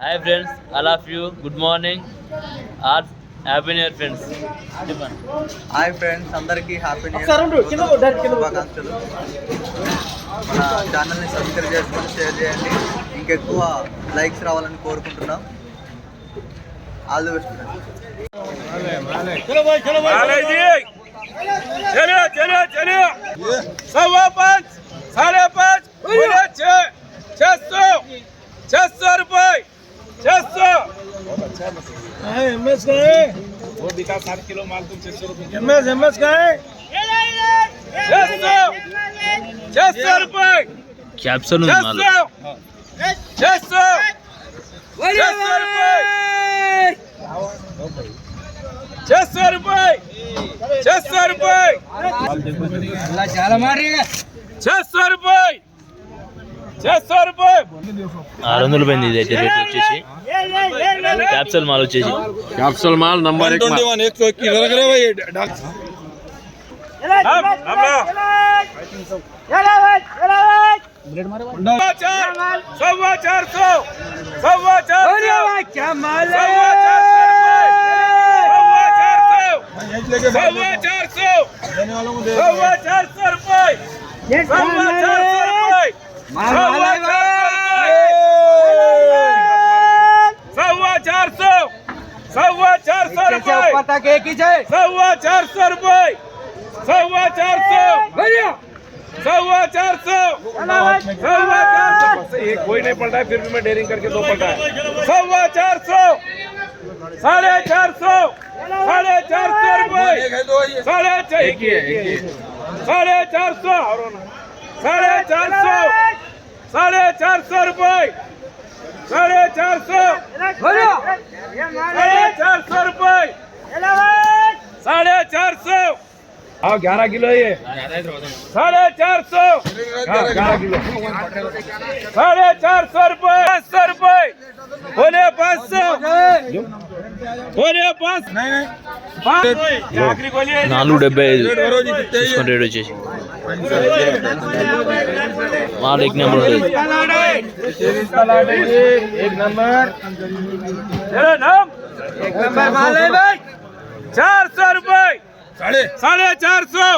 Hi friends all of you good morning are happy new year friends hi friends అందరికీ happy new శుభాకాంక్షలు. మన ఛానల్ని subscribe చేసుకొని share చేయండి. ఇంకెక్కువ లైక్స్ రావాలని కోరుకుంటున్నాం. ఆల్ ది బెస్ట్ సవా పంచ్ సారే పంచ్ చేస్తూ చేస్తారు పోయి छह सौ छह सौ रुपये छह सौ छह छह सौ रुपये छह सौ रुपये छह सौ रुपये ఆరు వందలు పోయింది ఇది అయితే రేట్ వచ్చేసి క్యాప్సూల్ మాల్ వచ్చేసి कैप्सूल माल नंबर एक माल वन एक सौ इक्कीस लग रहे भाई सवा चार सवा चार सौ सवा चार सौ सवा चार सौ सवा चार सौ सवा चार सौ रुपये सवा चार सौ रुपये सवा चार सौ कोई नहीं पलटा है फिर भी मैं डेयरिंग करके दो पलटा है सवा चार सौ साढ़े चार सौ साढ़े चार सौ रुपये साढ़े चार ही है, ही है। साढ़े चार सौ साढ़े चार सौ સાડે ચારસો રૂપિયા સાડે ચારસો. સાડે ચારસો રૂપિયા સાડે ચારસો. હા ગ્યારહ કિલો એ. સાડે ચારસો. કિલો. સાડે ચારસો રૂપિયા પાંચસો રૂપિયા બોલે પાંચસો. બોલે પાંચ નાનું ડબ્બે રેડો છે. माल एक नंबर एक नंबर नाम एक नंबर भाई चार सौ रुपए साढ़े चार सौ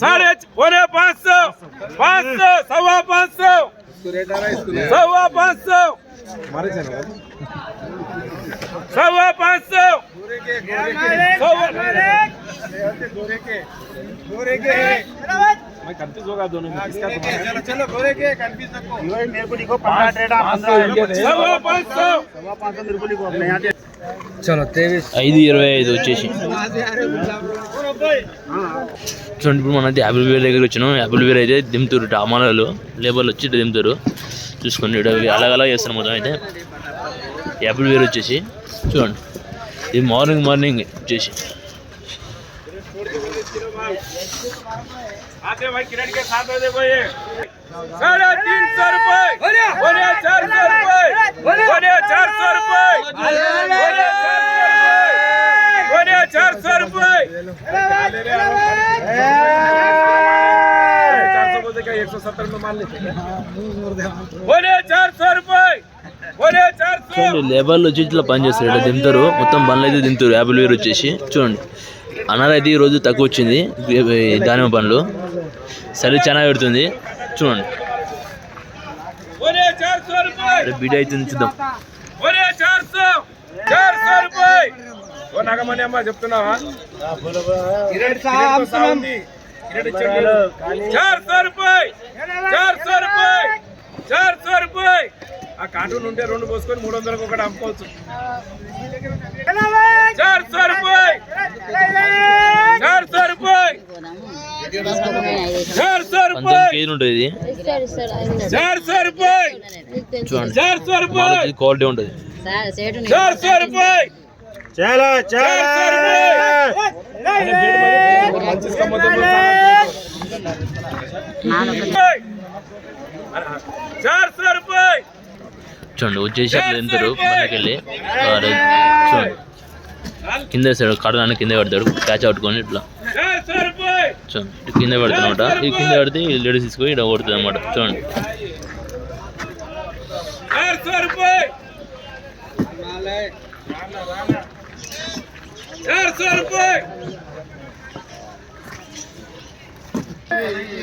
साढ़े पौने पाँच सौ पाँच सौ सवा पाँच सौ सवा पाँच सौ सवा पाँच सौ सवा मैं कंफ्यूज होगा दोनों में किसका चलो चलो गोरे के कंफ्यूज सवा पाँच सौ ఐదు ఇరవై ఐదు వచ్చేసి చూడండి ఇప్పుడు మనం అయితే యాభై వేల దగ్గర వచ్చినాం యాభై వేలు అయితే దింపుతారు డామాలలో లేబర్లు వచ్చి ఇటు దింపుతారు చూసుకోండి ఇక్కడ అలాగ అలా చేస్తారు మొత్తం అయితే యాభై వేలు వచ్చేసి చూడండి ఇది మార్నింగ్ మార్నింగ్ వచ్చేసి आते भाई किरण के साथ में देखो ये साढ़े तीन सौ रुपए बोले चार सौ रुपए बोले चार सौ रुपए बोले चार सौ रुपए चार सौ बोलते क्या एक सौ सत्तर में मान लेते बोले चार सौ रुपए बोले चार सौ చూడండి లేబర్లు వచ్చి ఇట్లా పని చేస్తారు ఇట్లా దింపుతారు మొత్తం బండ్లు అయితే దింపుతారు యాభై వేలు వచ్చేసి చూడండి అనారైతే ఈ ఈరోజు తక్కువ వచ్చింది. దానిమ్మ పండ్లు. సరే చాలా పెడుతుంది. చూడండి. బీడ అవుతుంది చూద్దాం. చెప్తున్నావా? చార్ చార్ ఆ కార్టూన్ ఉంటే రెండు పోసుకొని మూడు వందలకు ఒకటి అమ్ముకోవచ్చు చూడండి క్వాలిటీ ఉంటుంది సార్ సేటు చూడండి వచ్చేసి అట్లా తింటారు బండ్లకెళ్ళి వాడు చూడండి కింద వేస్తాడు కడదాన్ని కింద పెడతాడు క్యాచ్ పట్టుకొని ఇట్లా चार सौ रुपए చూడండి ఇటు కింద పెడతానమాట ఈ కింద పెడితే ఈ లేడీస్ తీసుకొని ఇక్కడ కొడుతుంది అనమాట చూడండి चार सौ रुपए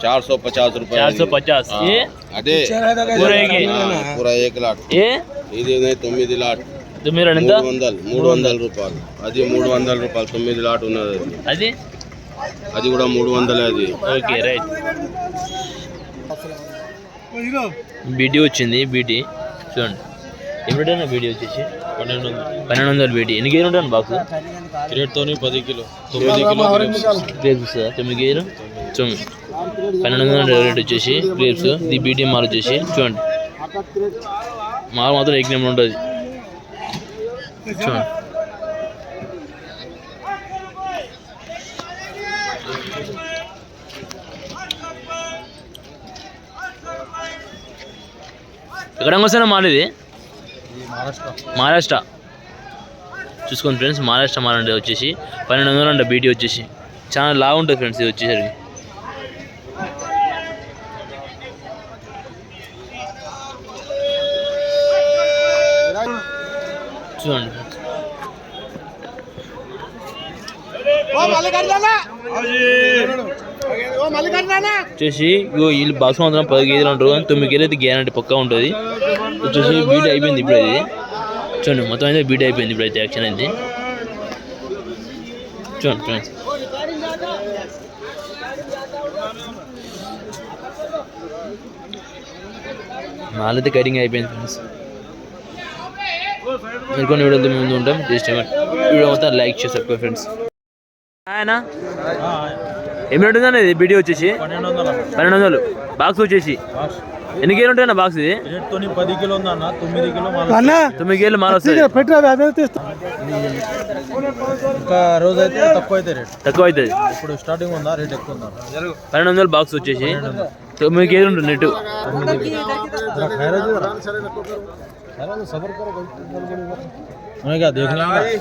चार सौ पचास रुपये చార్ సో పచాస్ ఏ అదే పూరా ఏకి. ఆ, పూరా ఏక్ లాట్ ఏ ఇది ఉన్నాయి తొమ్మిది లాట్ తొమ్మిది రెండు ఎంత మూడు వందలు మూడు వందల రూపాయలు అది మూడు వందల రూపాయలు తొమ్మిది లాట్ ఉన్నది అది అది అది కూడా మూడు వందలే అది ఓకే రైట్ బీటీ వచ్చింది బీటీ చూడండి ఎప్పుడైనా బీటీ వచ్చేసి పన్నెండు వందలు పన్నెండు వందలు బీటీ ఎన్ని కేజీలు ఉంటాను బాక్స్ రేట్తోని పది కిలో తొమ్మిది కిలో గ్రేప్స్ వస్తుందా తొమ్మిది కేజీలు తొమ్మిది పన్నెండు వందల రేట్ వచ్చేసి గ్రేప్స్ ఇది బీటీ మాల్ వచ్చేసి చూడండి. మాల్ మాత్రం ఎగ్ నెంబర్ ఉంటుంది. చూడండి. ఎక్కడ వస్తానా మాల్ ఇది? మహారాష్ట్ర. చూసుకోండి ఫ్రెండ్స్ మహారాష్ట్ర మాల్ అంటే వచ్చేసి పన్నెండు వందలు అంటే బీటీ వచ్చేసి. చాలా లావు ఉంటుంది ఫ్రెండ్స్ ఇది వచ్చేసరికి. చూడండి. వచ్చేసి వీళ్ళు బాక్స్ మాత్రం పది కేజీలు ఉంటారు కానీ తొమ్మిది కేజీలు అయితే గ్యారంటీ పక్కా ఉంటుంది. వచ్చేసి బీట్ అయిపోయింది ఇప్పుడు అది చూడండి మొత్తం అయితే బీట్ అయిపోయింది ఇప్పుడు అయితే యాక్షన్ అయితే. చూడండి చూడండి. మాలైతే కటింగ్ అయిపోయింది ఫ్రెండ్స్ మీరు కొన్ని వీడియోలతో ముందు ఉంటాం. జస్ట్ వీడియో మొత్తం లైక్ చేసి సబ్స్క్రైబ్ ఫ్రెండ్స్. ఆయన ఎన్ని ఉంటుందన్న ఇది వీడియో వచ్చేసి పన్నెండు వందల పన్నెండు వందలు. బాక్స్ వచ్చేసి ఎన్ని కేజీలు ఉంటాయన్న బాక్స్ ఇది? పది కిలో ఉందన్న తొమ్మిది కిలో అన్న తొమ్మిది కేజీలు మాల వస్తుంది ఇంకా రోజు అయితే తక్కువ అయితే రేట్. తక్కువ అవుతుంది. ఇప్పుడు స్టార్టింగ్ ఉందా? రేట్ ఎక్కువ ఉందా? పన్నెండు వందలు బాక్స్ వచ్చేసి తొమ్మిది కేజీలు ఉంటుంది నెట్ जरा खैर है जरा खैर है सबर करो भाई उन्हें क्या देखना है